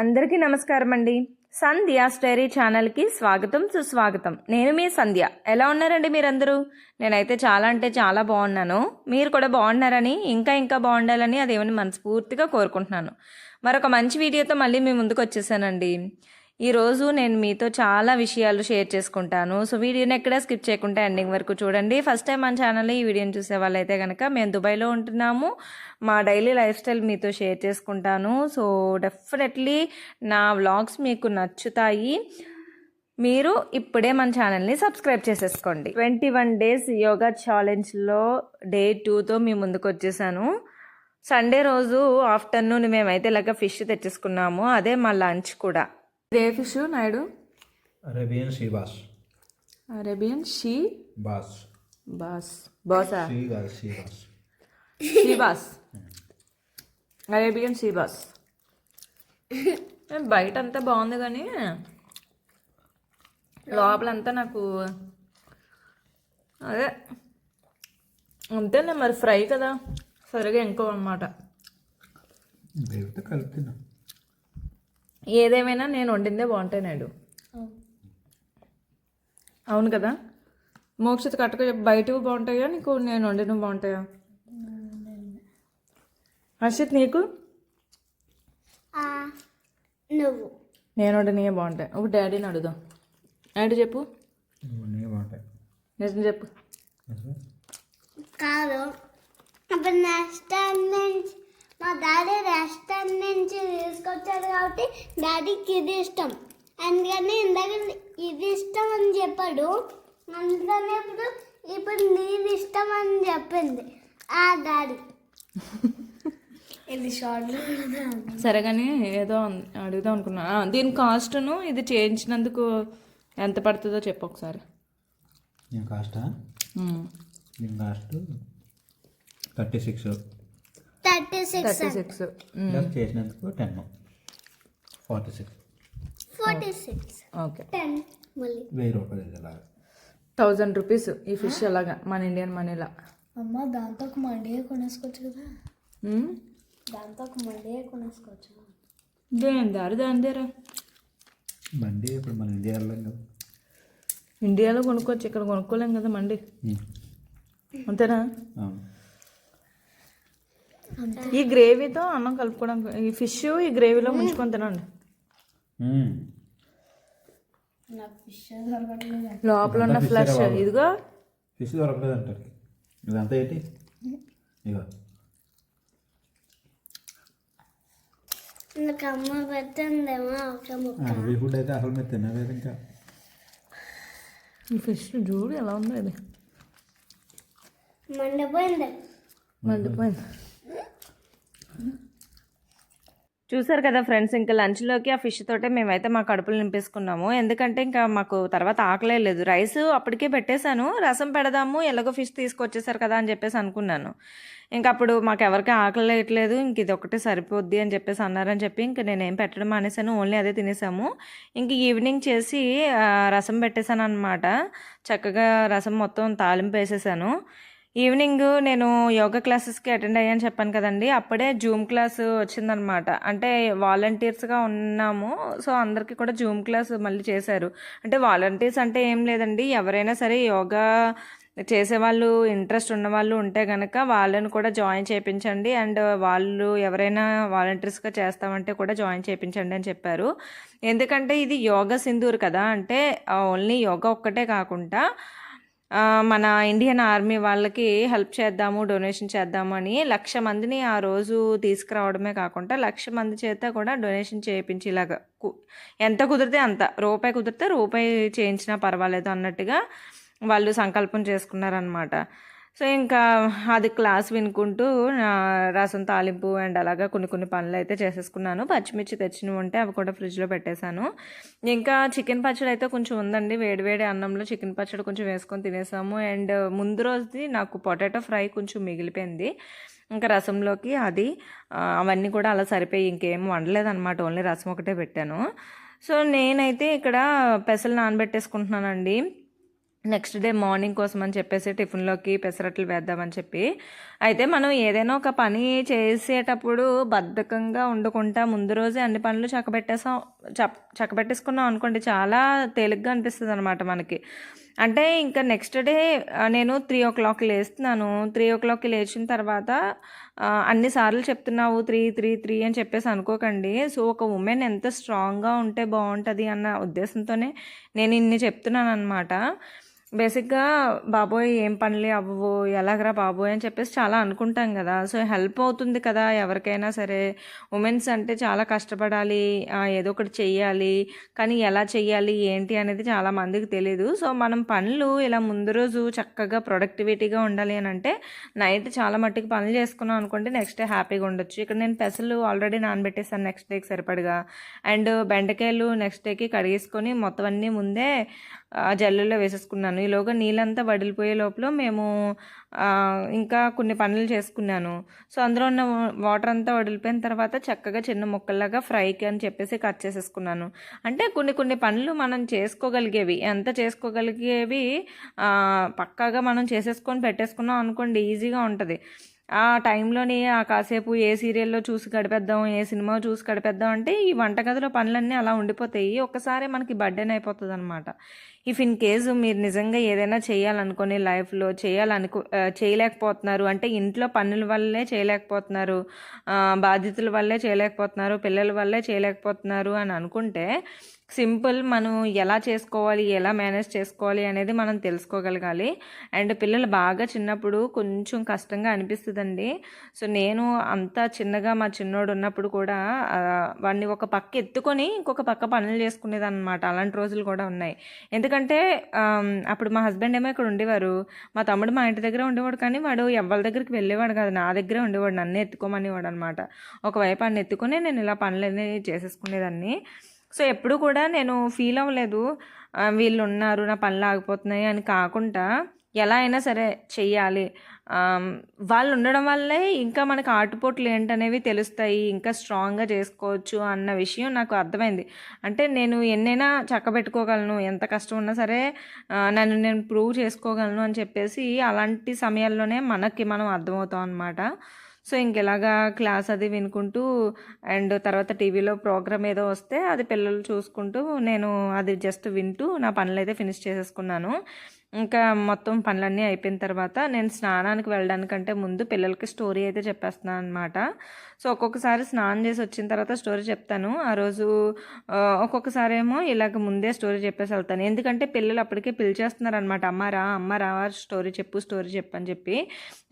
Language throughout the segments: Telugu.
అందరికీ నమస్కారం అండి సంధ్య స్టైరీ ఛానల్కి స్వాగతం సుస్వాగతం. నేను మీ సంధ్య. ఎలా ఉన్నారండి మీరందరూ? నేనైతే చాలా అంటే చాలా బాగున్నాను. మీరు కూడా బాగున్నారని ఇంకా ఇంకా బాగుండాలని అదేమని మనస్ఫూర్తిగా కోరుకుంటున్నాను. మరొక మంచి వీడియోతో మళ్ళీ మీ ముందుకు వచ్చేసానండి. ఈరోజు నేను మీతో చాలా విషయాలు షేర్ చేసుకుంటాను. సో వీడియోని ఎక్కడ స్కిప్ చేయకుండా ఎండింగ్ వరకు చూడండి. ఫస్ట్ టైం మన ఛానల్ ఈ వీడియోని చూసే వాళ్ళైతే కనుక మేము దుబాయ్లో ఉంటున్నాము. మా డైలీ లైఫ్ స్టైల్ మీతో షేర్ చేసుకుంటాను. సో డెఫినెట్లీ నా వ్లాగ్స్ మీకు నచ్చుతాయి. మీరు ఇప్పుడే మన ఛానల్ని సబ్స్క్రైబ్ చేసేసుకోండి. ట్వంటీ వన్ డేస్ యోగా ఛాలెంజ్లో డే టూతో మీ ముందుకు వచ్చేసాను. సండే రోజు ఆఫ్టర్నూన్ మేమైతే ఇలాగ ఫిష్ తెచ్చేసుకున్నాము. అదే మా లంచ్ కూడా. A fish Naidu. Arabian sea bass Arabian she bass. Bass. బాసా? Sea కాదు sea bass she bass Arabian she bass బయట అంతా బాగుంది కానీ లోపలంతా నాకు అదే అంతేలే మరి ఫ్రై కదా. సరిగా ఇంకో అనమాట కలుపుతున్నా ఏదేమైనా నేను వండిందే బాగుంటాయి నాయుడు అవును కదా? మోక్షిత కట్టుకు బయటవి బాగుంటాయా? నీకు నేను వండినవి బాగుంటాయా? హర్షిత్ నీకు? నువ్వు. నేను వండినవే బాగుంటాయి. ఒక డాడీని అడుగుదాం. డాడీ చెప్పు? నిజం చెప్పు. కాదు. ఇప్పుడు రెస్టారెంట్ నుంచి మా డాడీ రెస్టారెంట్ నుంచి తీసుకొచ్చారు కాబట్టి డాడీకి ఇది ఇష్టం. అందుకని ఇందాక ఇది ఇష్టం అని చెప్పాడు. అందుకని ఇప్పుడు ఇప్పుడు నీది ఇష్టం అని చెప్పింది ఆ డాడీ. ఇది షార్ట్ సరే కానీ ఏదో అడుగుదాం అనుకున్నా. దీని కాస్ట్ను ఇది చేయించినందుకు ఎంత పడుతుందో చెప్పు ఒకసారి. నేను కాస్టా cost thirty six thirty six thirty six. Plus చేసినందుకు ten. Forty six. Forty six. Okay. Ten మళ్ళీ. వెయ్యి రూపాయలు థౌజండ్ రూపీస్ ఈ ఫిష్ అలాగా మన ఇండియన్ మనీలా. అమ్మ దాంతో ఒక మండియే కొనేసుకోవచ్చు కదా. దాంతో ఒక మండియే కొనేసుకోవచ్చు. దేని దారి దాని దేరా? బండి ఇప్పుడు మన ఇండియా వెళ్ళాం కదా. ఇండియాలో కొనుక్కోవచ్చు ఇక్కడ కొనుక్కోలేం కదా మండి. అంతేనా? ఈ గ్రేవీతో అన్నం కలుపుకోవడం ఈ ఫిష్ ఈ గ్రేవీలో ముంచుకొని తినండి. లోపల ఉన్న ఫ్లష్ ఇదిగో. ఫిష్ దొరకలేదు అంటారు. ఇదంతా ఏంటి? ఇగో నాకు అమ్మ పెట్టిందేమో ఒక ముక్క. అరవై ఫుడ్ అయితే అసలు మీరు తినలేదు ఇంకా. ఈ ఫిష్ చూడు ఎలా ఉందో ఇది. మండిపోయింది. మండిపోయింది. చూసారు కదా ఫ్రెండ్స్ ఇంకా లంచ్లోకి ఆ ఫిష్ తోటే మేమైతే మా కడుపులు నింపేసుకున్నాము. ఎందుకంటే ఇంకా మాకు తర్వాత ఆకలే లేదు. రైస్ అప్పటికే పెట్టేశాను. రసం పెడదాము ఎలాగో ఫిష్ తీసుకొచ్చేసారు కదా అని చెప్పేసి అనుకున్నాను. ఇంకా అప్పుడు మాకు ఎవరికి ఆకలేయట్లేదు ఇంక ఇది ఒకటే సరిపోద్ది అని చెప్పేసి అన్నారని చెప్పి ఇంక నేనేం పెట్టడం మానేశాను. ఓన్లీ అదే తినేసాము. ఇంక ఈవినింగ్ చేసి రసం పెట్టేశాను అనమాట చక్కగా రసం మొత్తం తాలింపు వేసేసాను. ఈవినింగ్ నేను యోగా క్లాసెస్కి అటెండ్ అయ్యాను చెప్పాను కదండి. అప్పుడే జూమ్ క్లాస్ వచ్చిందనమాట. అంటే వాలంటీర్స్గా ఉన్నాము. సో అందరికీ కూడా జూమ్ క్లాస్ మళ్ళీ చేశారు. అంటే వాలంటీర్స్ అంటే ఏం లేదండి. ఎవరైనా సరే యోగా చేసేవాళ్ళు ఇంట్రెస్ట్ ఉన్నవాళ్ళు ఉంటే కనుక వాళ్ళని కూడా జాయిన్ చేయించండి అండ్ వాళ్ళు ఎవరైనా వాలంటీర్స్గా చేస్తామంటే కూడా జాయిన్ చేయించండి అని చెప్పారు. ఎందుకంటే ఇది యోగా సింధూర్ కదా. అంటే ఓన్లీ యోగా ఒక్కటే కాకుండా మన ఇండియన్ ఆర్మీ వాళ్ళకి హెల్ప్ చేద్దాము డొనేషన్ చేద్దాము అని లక్ష మందిని ఆ రోజు తీసుకురావడమే కాకుండా లక్ష మంది చేత కూడా డొనేషన్ చేయించి ఇలాగా కు- ఎంత కుదిరితే అంత రూపాయి కుదిరితే రూపాయి చేయించినా పర్వాలేదు అన్నట్టుగా వాళ్ళు సంకల్పం చేసుకున్నారనమాట సో ఇంకా అది క్లాస్ వినుకుంటూ రసం తాలింపు అండ్ అలాగా కొన్ని కొన్ని పనులు అయితే చేసేసుకున్నాను. పచ్చిమిర్చి తెచ్చినవి ఉంటే అవి కూడా ఫ్రిడ్జ్లో పెట్టేశాను. ఇంకా చికెన్ పచ్చడి అయితే కొంచెం ఉందండి. వేడివేడి అన్నంలో చికెన్ పచ్చడి కొంచెం వేసుకొని తినేసాము. అండ్ ముందు రోజుది నాకు పొటాటో ఫ్రై కొంచెం మిగిలిపోయింది. ఇంకా రసంలోకి అది అవన్నీ కూడా అలా సరిపోయి ఇంకేం వండలేదన్నమాట. ఓన్లీ రసం ఒకటే పెట్టాను. సో నేనైతే ఇక్కడ పెసలు నానబెట్టేసుకుంటున్నానండి. నెక్స్ట్ డే మార్నింగ్ కోసం అని చెప్పేసి టిఫిన్లోకి పెసరట్లు వేద్దామని చెప్పి. అయితే మనం ఏదైనా ఒక పని చేసేటప్పుడు బద్ధకంగా ఉండకుండా ముందు రోజే అన్ని పనులు చక్కబెట్టేసాం చక్కబెట్టేసుకున్నాం అనుకోండి చాలా తేలిగ్గా అనిపిస్తుంది అనమాట మనకి. అంటే ఇంకా నెక్స్ట్ డే నేను త్రీ ఓ క్లాక్ లేస్తున్నాను. త్రీ ఓ క్లాక్కి లేచిన తర్వాత అన్నిసార్లు చెప్తున్నావు త్రీ త్రీ త్రీ అని చెప్పేసి అనుకోకండి. సో ఒక ఉమెన్ ఎంత స్ట్రాంగ్గా ఉంటే బాగుంటుంది అన్న ఉద్దేశంతోనే నేను ఇన్ని చెప్తున్నాను అనమాట బేసిక్గా బాబోయ్ ఏం పనులే అవ్వవు ఎలాగరా బాబోయ్ అని చెప్పేసి చాలా అనుకుంటాం కదా. సో హెల్ప్ అవుతుంది కదా ఎవరికైనా సరే. ఉమెన్స్ అంటే చాలా కష్టపడాలి ఏదో ఒకటి చెయ్యాలి. కానీ ఎలా చెయ్యాలి ఏంటి అనేది చాలా మందికి తెలియదు సో మనం పనులు ఇలా ముందు రోజు చక్కగా ప్రొడక్టివిటీగా ఉండాలి అని అంటే నైట్ చాలా మట్టుకు పనులు చేసుకున్నాం అనుకుంటే నెక్స్ట్ డే హ్యాపీగా ఉండొచ్చు. ఇక్కడ నేను పెసలు ఆల్రెడీ నానబెట్టేసాను నెక్స్ట్ డేకి సరిపడగా. అండ్ బెండకాయలు నెక్స్ట్ డేకి కడిగేసుకొని మొత్తం అన్నీ ముందే జల్లులో వేసేసుకున్నాను. ఈలోగా నీళ్ళంతా వడిలిపోయే లోపల మేము ఇంకా కొన్ని పనులు చేసుకున్నాను. సో అందులో ఉన్న వాటర్ అంతా వడిలిపోయిన తర్వాత చక్కగా చిన్న ముక్కల్లాగా ఫ్రైకి అని చెప్పేసి కట్ చేసేసుకున్నాను. అంటే కొన్ని కొన్ని పనులు మనం చేసుకోగలిగేవి ఎంత చేసుకోగలిగేవి పక్కాగా మనం చేసేసుకొని పెట్టేసుకున్నాం అనుకోండి ఈజీగా ఉంటుంది. ఆ టైంలోని ఆ కాసేపు ఏ సీరియల్లో చూసి గడిపేద్దాం ఏ సినిమా చూసి గడిపేద్దాం అంటే ఈ వంటగదిలో పనులన్నీ అలా ఉండిపోతాయి. ఒక్కసారి మనకి బర్డెన్ అయిపోతుంది అనమాట ఇఫ్ ఇన్ కేసు మీరు నిజంగా ఏదైనా చేయాలనుకుని లైఫ్లో చేయాలనుకు చేయలేకపోతున్నారు అంటే ఇంట్లో పనుల వల్లే చేయలేకపోతున్నారు బాధ్యతల వల్లే చేయలేకపోతున్నారు పిల్లల వల్లే చేయలేకపోతున్నారు అని అనుకుంటే సింపుల్ మనం ఎలా చేసుకోవాలి ఎలా మేనేజ్ చేసుకోవాలి అనేది మనం తెలుసుకోగలగాలి. అండ్ పిల్లలు బాగా చిన్నప్పుడు కొంచెం కష్టంగా అనిపిస్తుందండి. సో నేను అంత చిన్నగా మా చిన్నోడు ఉన్నప్పుడు కూడా వాడిని ఒక పక్క ఎత్తుకొని ఇంకొక పక్క పనులు చేసుకునేది అనమాట అలాంటి రోజులు కూడా ఉన్నాయి. ఎందుకంటే ఎందుకంటే అప్పుడు మా హస్బెండ్ ఏమో ఇక్కడ ఉండేవారు. మా తమ్ముడు మా ఇంటి దగ్గర ఉండేవాడు కానీ వాడు ఎవరి దగ్గరికి వెళ్ళేవాడు కాదు. నా దగ్గరే ఉండేవాడు. నన్ను ఎత్తుకోమనేవాడు అనమాట ఒకవైపు అన్ను ఎత్తుకొని నేను ఇలా పనులన్నీ చేసేసుకునేదాన్ని. సో ఎప్పుడు కూడా నేను ఫీల్ అవ్వలేదు. వీళ్ళు ఉన్నారు నా పనులు ఆగిపోతున్నాయి అని కాకుండా ఎలా అయినా సరే చెయ్యాలి. వాళ్ళు ఉండడం వల్లే ఇంకా మనకు ఆటుపోట్లు ఏంటనేవి తెలుస్తాయి ఇంకా స్ట్రాంగ్గా చేసుకోవచ్చు అన్న విషయం నాకు అర్థమైంది. అంటే నేను ఎన్నైనా చక్కబెట్టుకోగలను ఎంత కష్టం ఉన్నా సరే నన్ను నేను ప్రూవ్ చేసుకోగలను అని చెప్పేసి అలాంటి సమయాల్లోనే మనకి మనం అర్థమవుతాం అనమాట సో ఇంకెలాగా క్లాస్ అది వినుకుంటూ అండ్ తర్వాత టీవీలో ప్రోగ్రామ్ ఏదో వస్తే అది పిల్లలు చూసుకుంటూ నేను అది జస్ట్ వింటూ నా పనులు అయితే ఫినిష్ చేసేసుకున్నాను. ఇంకా మొత్తం పనులన్నీ అయిపోయిన తర్వాత నేను స్నానానికి వెళ్ళడానికంటే ముందు పిల్లలకి స్టోరీ అయితే చెప్పేస్తున్నాను అనమాట సో ఒక్కొక్కసారి స్నానం చేసి వచ్చిన తర్వాత స్టోరీ చెప్తాను. ఆ రోజు ఒక్కొక్కసారి ఏమో ఇలాగ ముందే స్టోరీ చెప్పేసి వెళ్తాను. ఎందుకంటే పిల్లలు అప్పటికే పిలిచేస్తున్నారు అనమాట అమ్మారా అమ్మారా స్టోరీ చెప్పు స్టోరీ చెప్పని చెప్పి.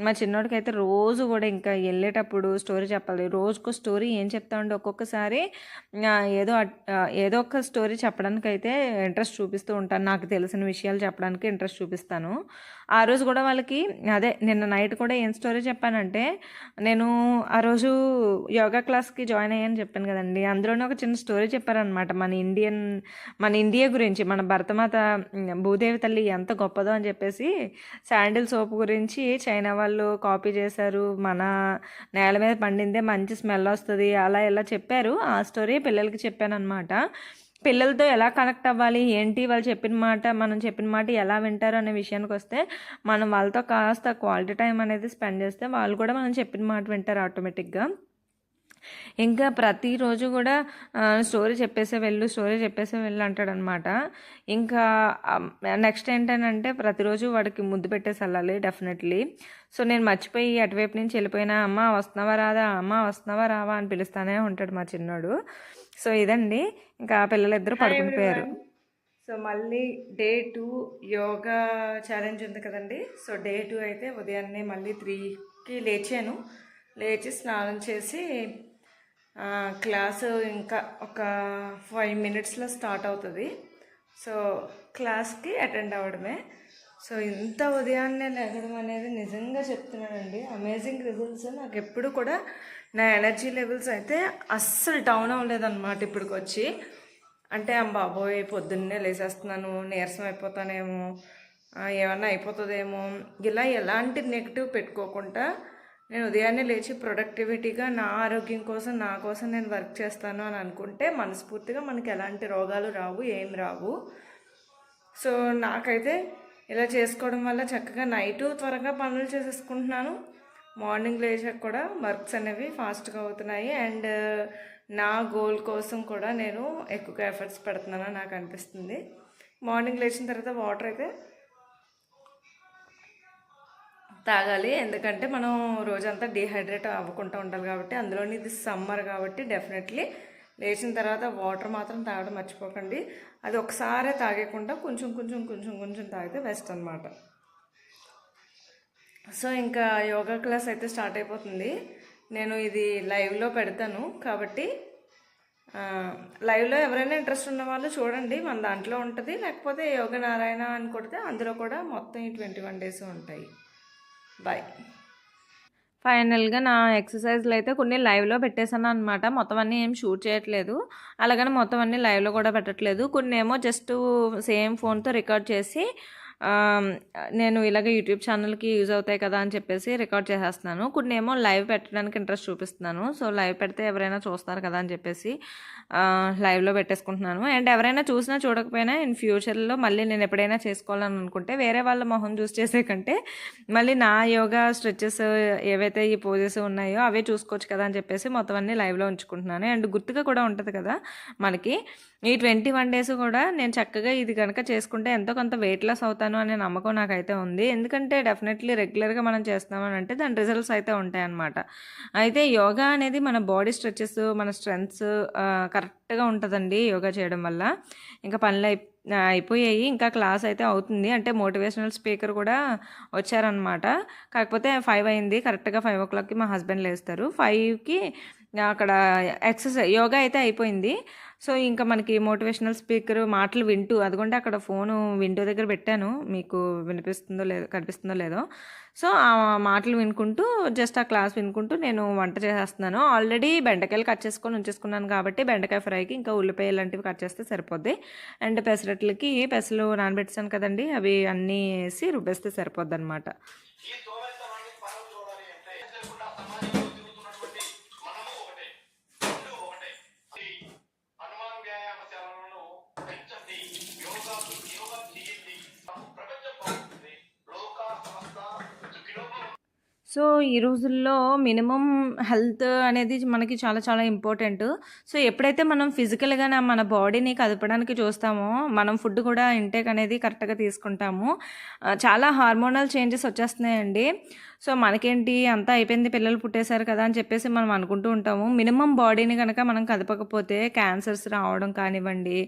మా చిన్నోడికి అయితే రోజు కూడా ఇంకా వెళ్ళేటప్పుడు స్టోరీ చెప్పాలి. రోజుకో స్టోరీ ఏం చెప్తామండి ఒక్కొక్కసారి? ఏదో ఏదో ఒక స్టోరీ చెప్పడానికైతే ఇంట్రెస్ట్ చూపిస్తూ ఉంటాను. నాకు తెలిసిన విషయాలు చెప్పడానికి ఇంట్రెస్ట్ చూపిస్తాను. ఆ రోజు కూడా వాళ్ళకి అదే నిన్న నైట్ కూడా ఏం స్టోరీ చెప్పానంటే నేను ఆ రోజు యోగా క్లాస్కి జాయిన్ అయ్యాను చెప్పాను కదండి. అందులోనే ఒక చిన్న స్టోరీ చెప్పారనమాట మన ఇండియన్ మన ఇండియా గురించి మన భరతమాత భూదేవి తల్లి ఎంత గొప్పదో అని చెప్పేసి శాండిల్ సోప్ గురించి చైనా వాళ్ళు కాపీ చేశారు. మన నేల మీద పండిందే మంచి స్మెల్ వస్తుంది. అలా ఇలా చెప్పారు. ఆ స్టోరీ పిల్లలకి చెప్పాను అనమాట పిల్లలతో ఎలా కనెక్ట్ అవ్వాలి? ఏంటి వాళ్ళు చెప్పిన మాట? మనం చెప్పిన మాట ఎలా వింటారు అనే విషయానికి వస్తే మనం వాళ్ళతో కాస్త క్వాలిటీ టైం అనేది స్పెండ్ చేస్తే వాళ్ళు కూడా మనం చెప్పిన మాట వింటారు ఆటోమేటిక్గా ఇంకా ప్రతిరోజు కూడా స్టోరీ చెప్పేసే వెళ్ళు స్టోరీ చెప్పేసే వెళ్ళు అంటాడనమాట. ఇంకా నెక్స్ట్ ఏంటంటే ప్రతిరోజు వాడికి ముద్దు పెట్టేసి వెళ్ళాలి డెఫినెట్లీ సో నేను మర్చిపోయి అటువైపు నుంచి వెళ్ళిపోయినా అమ్మ వస్తున్నావా రాదా? అమ్మ వస్తున్నావా రావా? అని పిలుస్తానే ఉంటాడు మా చిన్నోడు. సో ఇదండి. ఇంకా పిల్లలిద్దరూ పడుకునిపోయారు సో మళ్ళీ డే టూ యోగా ఛాలెంజ్ ఉంది కదండి. సో డే టూ అయితే ఉదయాన్నే మళ్ళీ త్రీకి లేచాను. లేచి స్నానం చేసి క్లాసు ఇంకా ఒక ఫైవ్ మినిట్స్లో స్టార్ట్ అవుతుంది. సో క్లాస్కి అటెండ్ అవ్వడమే. సో ఇంత ఉదయాన్నే లేగడం అనేది నిజంగా చెప్తున్నానండి. Amazing results. నాకు ఎప్పుడు కూడా నా ఎనర్జీ లెవెల్స్ అయితే అస్సలు డౌన్ అవ్వలేదన్నమాట ఇప్పటికి వచ్చి అంటే బాబోయ్ పొద్దున్నే లేచేస్తున్నాను నీరసం అయిపోతానేమో ఏమన్నా అయిపోతుందేమో. ఇలా ఎలాంటి నెగిటివ్ పెట్టుకోకుండా నేను ఉదయాన్నే లేచి ప్రొడక్టివిటీగా నా ఆరోగ్యం కోసం నా కోసం నేను వర్క్ చేస్తాను అని అనుకుంటే మనస్ఫూర్తిగా మనకి ఎలాంటి రోగాలు రావు ఏం రావు. సో నాకైతే ఇలా చేసుకోవడం వల్ల చక్కగా నైటు త్వరగా పనులు చేసేసుకుంటున్నాను. మార్నింగ్ లేచాక కూడా వర్క్స్ అనేవి ఫాస్ట్గా అవుతున్నాయి. అండ్ నా గోల్ కోసం కూడా నేను ఎక్కువగా ఎఫర్ట్స్ పెడుతున్నానని నాకు అనిపిస్తుంది. మార్నింగ్ లేచిన తర్వాత వాటర్ అయితే తాగాలి. ఎందుకంటే మనం రోజంతా డిహైడ్రేట్ అవ్వకుండా ఉండాలి కాబట్టి అందులోని ఇది సమ్మర్ కాబట్టి డెఫినెట్లీ లేచిన తర్వాత వాటర్ మాత్రం తాగడం మర్చిపోకండి. అది ఒకసారే తాగకుండా కొంచెం కొంచెం కొంచెం కొంచెం తాగితే బెస్ట్ అనమాట సో ఇంకా యోగా క్లాస్ అయితే స్టార్ట్ అయిపోతుంది. నేను ఇది లైవ్లో పెడతాను కాబట్టి లైవ్లో ఎవరైనా ఇంట్రెస్ట్ ఉన్న వాళ్ళు చూడండి మన దాంట్లో ఉంటుంది. లేకపోతే యోగ నారాయణ అని కొడితే అందులో కూడా మొత్తం ఈ ట్వంటీ వన్ డేస్ ఉంటాయి. బాయ్. ఫైనల్గా నా ఎక్సర్సైజ్లు అయితే కొన్ని లైవ్లో పెట్టేశాను అనమాట మొత్తం అన్నీ ఏం షూట్ చేయట్లేదు. అలాగని మొత్తం అన్నీ లైవ్లో కూడా పెట్టట్లేదు. కొన్ని ఏమో జస్ట్ సేమ్ ఫోన్తో రికార్డ్ చేసి నేను ఇలాగ యూట్యూబ్ ఛానల్కి యూజ్ అవుతాయి కదా అని చెప్పేసి రికార్డ్ చేసేస్తున్నాను. కొన్ని ఏమో లైవ్ పెట్టడానికి ఇంట్రెస్ట్ చూపిస్తున్నాను. సో లైవ్ పెడితే ఎవరైనా చూస్తారు కదా అని చెప్పేసి లైవ్లో పెట్టేసుకుంటున్నాను. అండ్ ఎవరైనా చూసినా చూడకపోయినా ఇన్ ఫ్యూచర్లో మళ్ళీ నేను ఎప్పుడైనా చేసుకోవాలని అనుకుంటే వేరే వాళ్ళ మొహం చూస్ చేసే కంటే మళ్ళీ నా యోగా స్ట్రెచెస్ ఏవైతే ఈ పోజెస్ ఉన్నాయో అవే చూసుకోవచ్చు కదా అని చెప్పేసి మొత్తం అన్ని లైవ్లో ఉంచుకుంటున్నాను. అండ్ గుర్తుగా కూడా ఉంటుంది కదా మనకి ఈ ట్వంటీ వన్ డేస్ కూడా నేను చక్కగా ఇది కనుక చేసుకుంటే ఎంతో కొంత వెయిట్ లాస్ అవుతాను అనే నమ్మకం నాకైతే ఉంది. ఎందుకంటే డెఫినెట్లీ రెగ్యులర్గా మనం చేస్తామని అంటే దాని రిజల్ట్స్ అయితే ఉంటాయన్నమాట. అయితే యోగా అనేది మన బాడీ స్ట్రెచెస్ మన స్ట్రెంగ్స్ కరెక్ట్గా ఉంటుందండి యోగా చేయడం వల్ల. ఇంకా పనులు అయి అయిపోయాయి. ఇంకా క్లాస్ అయితే అవుతుంది. అంటే మోటివేషనల్ స్పీకర్ కూడా వచ్చారనమాట కాకపోతే ఫైవ్ అయింది. కరెక్ట్గా ఫైవ్ ఓ క్లాక్కి మా హస్బెండ్ లేస్తారు. ఫైవ్కి అక్కడ ఎక్సర్సైజ్ యోగా అయితే అయిపోయింది. సో ఇంకా మనకి మోటివేషనల్ స్పీకర్ మాటలు వింటూ అదిగోండి అక్కడ ఫోను విండో దగ్గర పెట్టాను. మీకు వినిపిస్తుందో లేదో కనిపిస్తుందో లేదో. సో ఆ మాటలు వినుకుంటూ జస్ట్ ఆ క్లాస్ వినుకుంటూ నేను వంట చేసేస్తున్నాను. ఆల్రెడీ బెండకాయలు కట్ చేసుకొని ఉంచేసుకున్నాను కాబట్టి బెండకాయ ఫ్రైకి ఇంకా ఉల్లిపాయ లాంటివి కట్ చేస్తే సరిపోద్ది. అండ్ పెసరట్లకి పెసలు నానబెట్టాను కదండి అవి అన్నీ వేసి రుబ్బేస్తే సరిపోద్ది అనమాట సో ఈ రోజుల్లో మినిమం హెల్త్ అనేది మనకి చాలా చాలా ఇంపార్టెంట్. సో ఎప్పుడైతే మనం ఫిజికల్గా మన బాడీని కదపడానికి చూస్తామో మనం ఫుడ్ కూడా ఇంటేక్ అనేది కరెక్ట్గా తీసుకుంటాము. చాలా హార్మోనల్ చేంజెస్ వచ్చేస్తున్నాయండి. సో మనకేంటి అంతా అయిపోయింది పిల్లలు పుట్టేశారు కదా అని చెప్పేసి మనం అనుకుంటూ ఉంటాము. మినిమం బాడీని కనుక మనం కదపకపోతే క్యాన్సర్స్ రావడం కానివ్వండి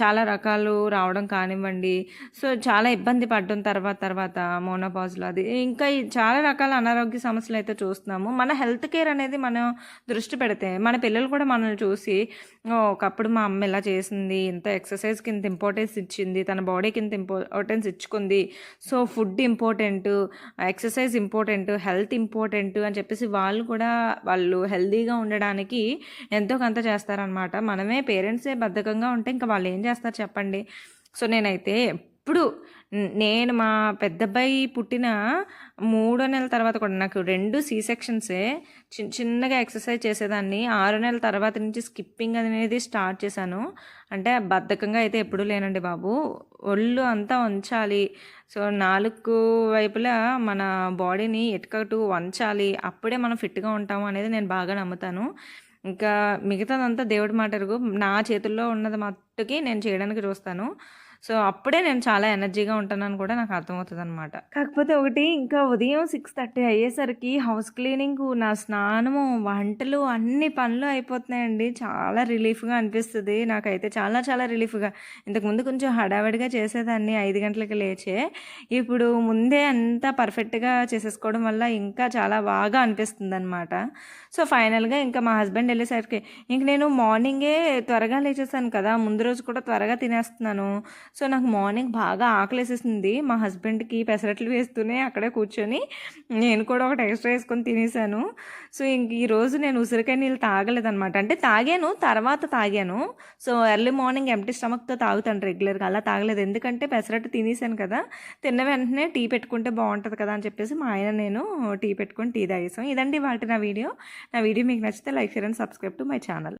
చాలా రకాలు రావడం కానివ్వండి. సో చాలా ఇబ్బంది పడ్డం తర్వాత తర్వాత మోనోపాజ్లు అది. ఇంకా చాలా రకాల అనారోగ్య సమస్యలు అయితే చూస్తున్నాము. మన హెల్త్ కేర్ అనేది మనం దృష్టి పెడితే మన పిల్లలు కూడా మనల్ని చూసి ఒకప్పుడు మా అమ్మ ఇలా చేసింది ఇంత ఎక్సర్సైజ్ కింద ఇంపార్టెన్స్ ఇచ్చింది తన బాడీకి ఇంత importance ఇచ్చుకుంది. So food important exercise important important health important అని చెప్పేసి వాళ్ళు కూడా వాళ్ళు హెల్తీగా ఉండడానికి ఎంతో కొంత చేస్తారనమాట మనమే పేరెంట్సే బద్ధకంగా ఉంటే ఇంకా వాళ్ళు ఏం చేస్తారు చెప్పండి? సో నేనైతే ఎప్పుడు నేను మా పెద్దబ్బాయి పుట్టిన మూడో నెలల తర్వాత కూడా నాకు రెండు సీ సెక్షన్సే చిన్న చిన్నగా ఎక్సర్సైజ్ చేసేదాన్ని. ఆరో నెలల తర్వాత నుంచి స్కిప్పింగ్ అనేది స్టార్ట్ చేశాను. అంటే బద్ధకంగా అయితే ఎప్పుడూ లేనండి బాబు. ఒళ్ళు అంతా ఉంచాలి సో నాలుగు వైపులా మన బాడీని ఎటుకటు వంచాలి. అప్పుడే మనం ఫిట్గా ఉంటాము అనేది నేను బాగా నమ్ముతాను. ఇంకా మిగతాదంతా దేవుడి మాట నా చేతుల్లో ఉన్నది మట్టుకి నేను చేయడానికి చూస్తాను. సో అప్పుడే నేను చాలా ఎనర్జీగా ఉంటానని కూడా నాకు అర్థమవుతుంది అనమాట కాకపోతే ఒకటి ఇంకా ఉదయం సిక్స్ థర్టీ అయ్యేసరికి హౌస్ క్లీనింగ్ నా స్నానము వంటలు అన్ని పనులు అయిపోతున్నాయండి. చాలా రిలీఫ్గా అనిపిస్తుంది. నాకైతే చాలా చాలా రిలీఫ్గా. ఇంతకుముందు కొంచెం హడావిడిగా చేసేదాన్ని ఐదు గంటలకి లేచే. ఇప్పుడు ముందే అంతా పర్ఫెక్ట్గా చేసేసుకోవడం వల్ల ఇంకా చాలా బాగా అనిపిస్తుంది అనమాట సో ఫైనల్గా ఇంకా మా హస్బెండ్ వెళ్ళేసరికి ఇంక నేను మార్నింగే త్వరగా లేచేసాను కదా ముందు రోజు కూడా త్వరగా తినేస్తున్నాను. సో నాకు మార్నింగ్ బాగా ఆకలేసేసింది. మా హస్బెండ్కి పెసరట్లు వేస్తూనే అక్కడే కూర్చొని నేను కూడా ఒకటి ఎక్స్ట్రా వేసుకొని తినేసాను. సో ఇంక ఈరోజు నేను ఉసిరికాయ నీళ్ళు తాగలేదనమాట అంటే తాగాను తర్వాత తాగాను. సో ఎర్లీ మార్నింగ్ ఎంటీ స్టమక్తో తాగుతాను రెగ్యులర్గా. అలా తాగలేదు. ఎందుకంటే పెసరట్టు తినేసాను కదా తిన్న వెంటనే టీ పెట్టుకుంటే బాగుంటుంది కదా అని చెప్పేసి మా ఆయన నేను టీ పెట్టుకొని టీ తాగేసాం. ఇదండి వాటి నా వీడియో. నా వీడియో మీకు నచ్చితే like share and subscribe to my channel.